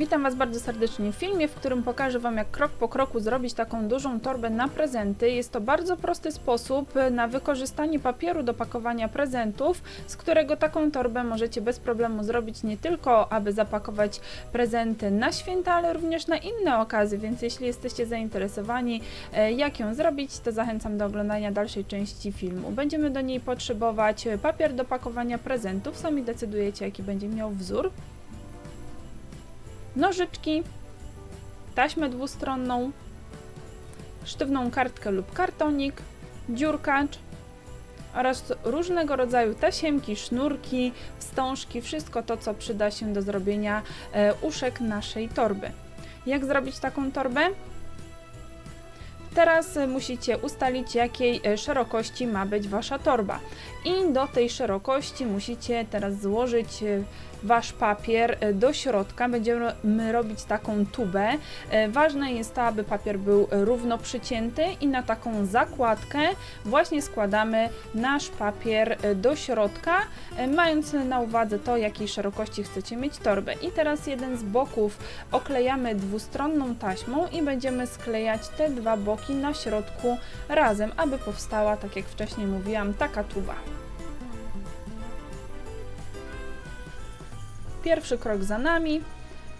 Witam Was bardzo serdecznie w filmie, w którym pokażę Wam jak krok po kroku zrobić taką dużą torbę na prezenty. Jest to bardzo prosty sposób na wykorzystanie papieru do pakowania prezentów, z którego taką torbę możecie bez problemu zrobić nie tylko, aby zapakować prezenty na święta, ale również na inne okazje, więc jeśli jesteście zainteresowani e, jak ją zrobić, to zachęcam do oglądania dalszej części filmu. Będziemy do niej potrzebować papier do pakowania prezentów, sami decydujecie jaki będzie miał wzór nożyczki, taśmę dwustronną, sztywną kartkę lub kartonik, dziurkacz oraz różnego rodzaju tasiemki, sznurki, wstążki, wszystko to, co przyda się do zrobienia e, uszek naszej torby. Jak zrobić taką torbę? Teraz musicie ustalić, jakiej e, szerokości ma być wasza torba. I do tej szerokości musicie teraz złożyć e, wasz papier e, do środka. Będziemy robić taką tubę. E, Ważne jest to, aby papier był równo przycięty i na taką zakładkę właśnie składamy nasz papier do środka, mając na uwadze to, jakiej szerokości chcecie mieć torbę. I teraz jeden z boków oklejamy dwustronną taśmą i będziemy sklejać te dwa boki na środku razem, aby powstała, tak jak wcześniej mówiłam, taka tuba. Pierwszy krok za nami.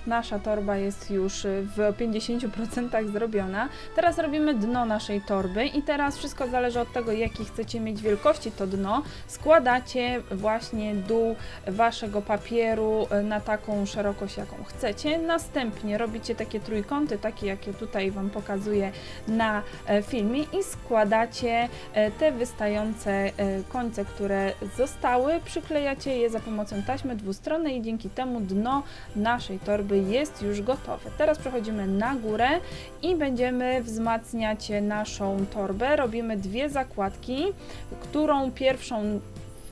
Nasza torba jest już y, w 50% zrobiona. Teraz robimy dno naszej torby i teraz wszystko zależy od tego, jakiej chcecie mieć wielkości to dno. Składacie właśnie dół waszego papieru y, na taką szerokość, jaką chcecie. Następnie robicie takie trójkąty, takie jakie tutaj Wam pokazuję na e, filmie i składacie e, te wystające e, końce, które zostały, przyklejacie je za pomocą taśmy dwustronnej i dzięki temu dno naszej torby jest już gotowe. Teraz przechodzimy na górę i będziemy wzmacniać naszą torbę. Robimy dwie zakładki, którą pierwszą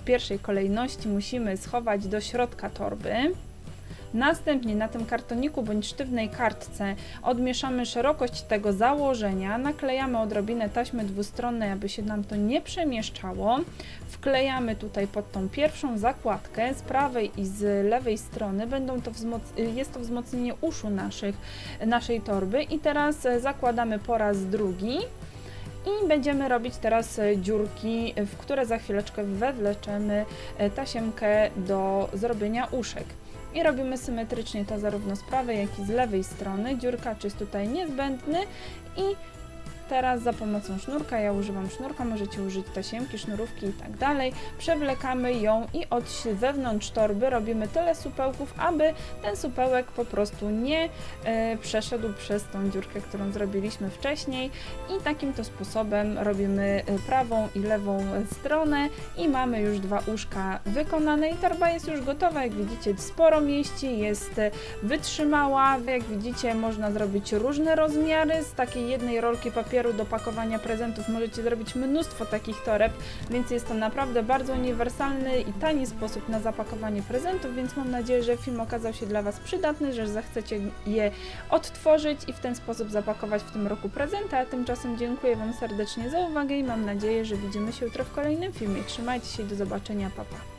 w pierwszej kolejności musimy schować do środka torby. Następnie na tym kartoniku bądź sztywnej kartce odmieszamy szerokość tego założenia, naklejamy odrobinę taśmy dwustronnej, aby się nam to nie przemieszczało. Wklejamy tutaj pod tą pierwszą zakładkę z prawej i z lewej strony. Będą to jest to wzmocnienie uszu naszych, naszej torby i teraz e, zakładamy po raz drugi. I będziemy robić teraz e, dziurki, w które za chwileczkę wewleczemy e, tasiemkę do zrobienia uszek. I robimy symetrycznie to zarówno z prawej, jak i z lewej strony. Dziurkacz jest tutaj niezbędny i teraz za pomocą sznurka, ja używam sznurka, możecie użyć tasiemki, sznurówki i tak dalej, przewlekamy ją i od wewnątrz torby robimy tyle supełków, aby ten supełek po prostu nie e, przeszedł przez tą dziurkę, którą zrobiliśmy wcześniej. I takim to sposobem robimy e, prawą i lewą stronę. I mamy już dwa uszka wykonane i torba jest już gotowa, jak widzicie sporo mieści, jest e, wytrzymała, jak widzicie można zrobić różne rozmiary, z takiej jednej rolki papieru do pakowania prezentów możecie zrobić mnóstwo takich toreb, więc jest to naprawdę bardzo uniwersalny i tani sposób na zapakowanie prezentów, więc mam nadzieję, że film okazał się dla Was przydatny, że zechcecie je odtworzyć i w ten sposób zapakować w tym roku prezenty, a tymczasem dziękuję Wam serdecznie za uwagę i mam nadzieję, że widzimy się jutro w kolejnym filmie. Trzymajcie się i do zobaczenia, papa. Pa.